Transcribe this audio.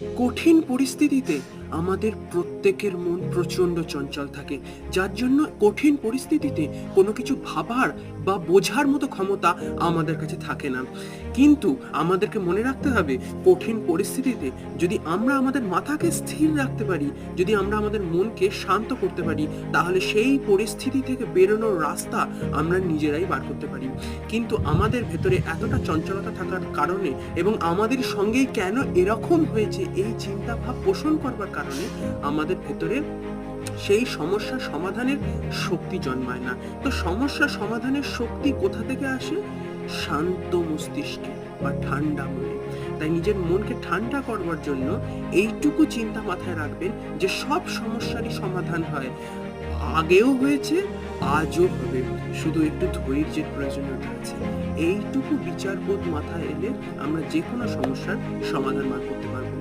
কঠিন পরিস্থিতিতে আমাদের প্রত্যেকের মন প্রচণ্ড চঞ্চল থাকে। যার জন্য কঠিন পরিস্থিতিতে কোনো কিছু ভাবার বা বোঝার মতো ক্ষমতা আমাদের কাছে থাকে না। কিন্তু আমাদেরকে মনে রাখতে হবে, কঠিন পরিস্থিতিতে যদি আমরা আমাদের মাথাকে স্থির রাখতে পারি, যদি আমরা আমাদের মনকে শান্ত করতে পারি, তাহলে সেই পরিস্থিতি থেকে বেরোনোর রাস্তা আমরা নিজেরাই বার করতে পারি। কিন্তু আমাদের ভেতরে এতটা চঞ্চলতা থাকার কারণে এবং আমাদের সঙ্গেই কেন এরকম হয়েছে, এই চিন্তা ভাব পোষণ করবার কারণে আমাদের ভেতরে সেই সমস্যা সমাধানের শক্তি জন্মায় না। তো সমস্যা সমাধানের শক্তি কোথা থেকে আসে? শান্ত মস্তিষ্কে বা ঠান্ডা মনে। তাই নিজের মনকে ঠান্ডা করবার জন্য এইটুকু চিন্তা মাথায় রাখবেন যে সব সমস্যারই সমাধান হয়। আগেও হয়েছে, আজও হবে। শুধু একটু ধৈর্যের প্রয়োজনীয়তা আছে। এইটুকু বিচারবোধ মাথায় এলে আমরা যে কোনো সমস্যার সমাধান বার করতে পারব।